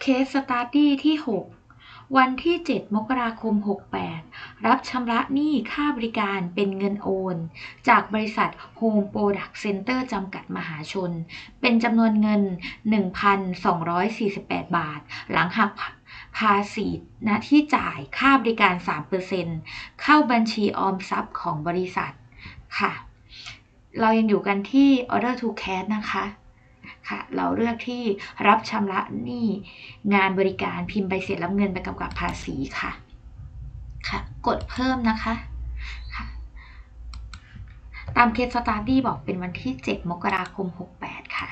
เคสสตาร์ดี้ที่ 6 วันที่ 7 มกราคม 68 รับชำระหนี้ค่าบริการเป็นเงินโอน จากบริษัท Home Product Center จำกัดมหาชน เป็นจำนวนเงิน 1,248 บาท หลังหักภาษีณที่จ่ายค่าบริการ 3%เข้าบัญชีออมทรัพย์ของบริษัทค่ะ เรายังอยู่กันที่ Order to Cash นะคะ ค่ะ เราเลือกที่รับชำระหนี้งานบริการพิมพ์ใบเสร็จรับเงินไปกำกับภาษีค่ะ ค่ะ กดเพิ่มนะคะตามเคสสตาร์ดี้บอกเป็นวันที่ 7 มกราคม 68 ค่ะ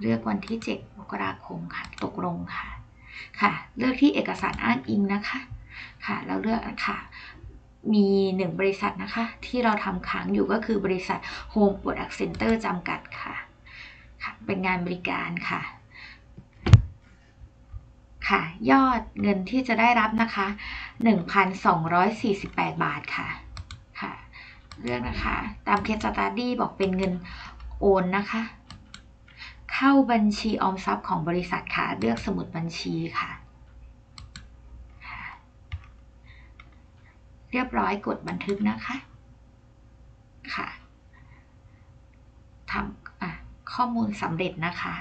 เลือกวันที่ 7 มกราคมค่ะ ตกลงค่ะ ค่ะ เลือกที่เอกสารอ้างอิงนะคะ ค่ะแล้วเลือกค่ะ มีหนึ่งบริษัทนะคะ ที่เราทำค้างอยู่ก็คือบริษัท Home Product Center จำกัดค่ะ เป็นงานบริการค่ะค่ะยอดเงินที่จะได้รับนะคะ 1,248 บาทค่ะค่ะเลือกนะคะ ตามเคสตาร์ดี้บอกเป็นเงินโอนนะคะ เข้าบัญชีออมทรัพย์ของบริษัทค่ะ เลือกสมุดบัญชีค่ะ เรียบร้อยกดบันทึกนะคะ ค่ะทำ ข้อมูลสำเร็จนะคะ